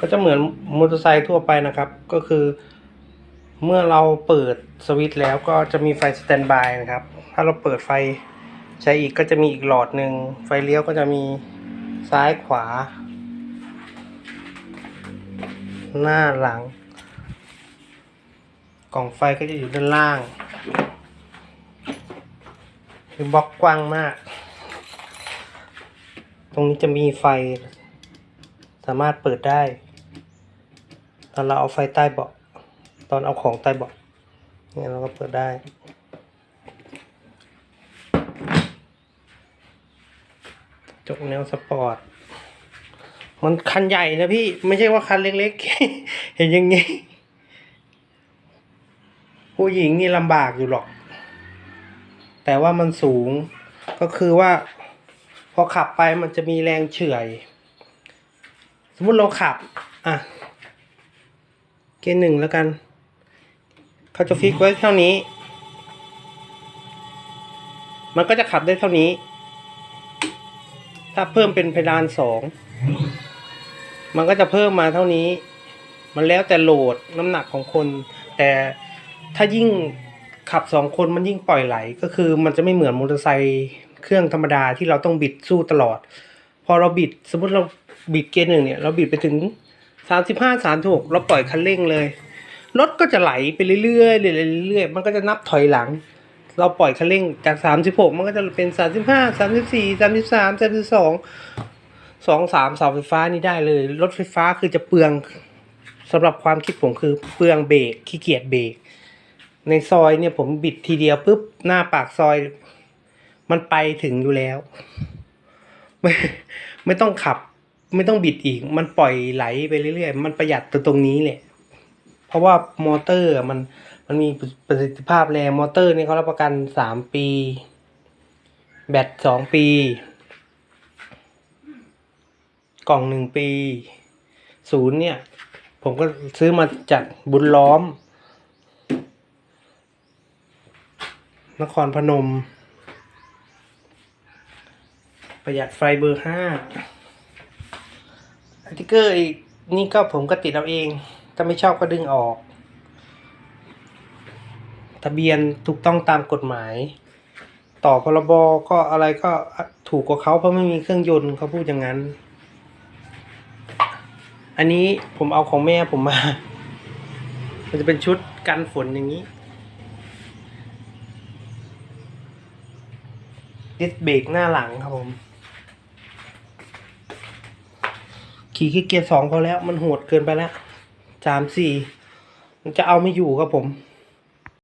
ก็จะเหมือนมอเตอร์ไซค์ทั่วไปนะครับ ก็คือ เมื่อเราเปิดสวิตช์แล้วก็จะมีไฟสแตนบายนะครับ ถ้าเราเปิดไฟใช้อีกก็จะมีอีกหลอดหนึ่งไฟเลี้ยวก็จะมีซ้ายขวา หน้าหลัง กล่องไฟก็จะอยู่ด้านล่างคือบล็อกกว้างมาก ตรงนี้จะมีไฟ สามารถเปิดได้ อนเราเอาไฟใต้เบาะตอนเอาของใต้เบาะเนี่ยเราก็เปิดได้ จกแนวสปอร์ต มันคันใหญ่นะพี่ ไม่ใช่ว่าคันเล็กๆ เห็นอย่างงี้ ผู้หญิงนี่ลำบากอยู่หรอก แต่ว่ามันสูงก็คือว่า พอขับไปมันจะมีแรงเฉื่อย สมมุติเราขับ อะ เกียร์หนึ่งแล้วกัน เขาจะฟิกไว้เท่านี้ มันก็จะขับได้เท่านี้ ถ้าเพิ่มเป็นเพดานสอง มันก็จะเพิ่มมาเท่านี้ มันแล้วแต่โหลดน้ำหนักของคน แต่ถ้ายิ่งขับสองคนมันยิ่งปล่อยไหล ก็คือมันจะไม่เหมือนมอเตอร์ไซค์เครื่องธรรมดาที่เราต้องบิดสู้ตลอด พอเราบิดสมมติเราบิดเกียร์หนึ่งเนี่ย เราบิดไปถึง สามสิบห้าสามหกเราปล่อยคันเร่งเลย รถก็จะไหลไปเรื่อยๆเรื่อยๆมันก็จะนับถอยหลัง เราปล่อยคันเร่งจากสามสิบหกมันก็จะเป็นสามสิบห้าสามสิบสี่สามสิบสามสามสิบสองสองสามเสาไฟฟ้านี่ได้เลย รถไฟฟ้าคือจะเปลืองสำหรับความคิดผมคือเปลืองเบรกขี้เกียจเบรกในซอยเนี่ยผมบิดทีเดียวปุ๊บหน้าปากซอย มันไปถึงอยู่แล้ว ไม่ไม่ต้องขับ ไม่ต้องบิดอีก มันปล่อยไหลไปเรื่อยๆ มันประหยัดตัวตรงนี้แหละ เพราะว่ามอเตอร์มันมันมีประสิทธิภาพแรงมอเตอร์นี่เขารับประกันสามปี แบตสองปี กล่องหนึ่งปี ศูนย์เนี่ย ผมก็ซื้อมาจากบุญล้อม นครพนม ประหยัดไฟเบอร์ห้า สติกเกอร์อีกนี่ก็ผมก็ติดเอาเอง ถ้าไม่ชอบก็ดึงออก ทะเบียนถูกต้องตามกฎหมาย ต่อพรบก็อะไรก็ถูกกว่าเขาเพราะไม่มีเครื่องยนต์เขาพูดอย่างนั้น อันนี้ผมเอาของแม่ผมมา มันจะเป็นชุดกันฝนอย่างนี้ดิสเบรกหน้าหลังครับผม ขี่ขี้เกียจสองพอแล้ว มันโหดเกินไปแล้วสามสี่มันจะเอาไม่อยู่ครับผม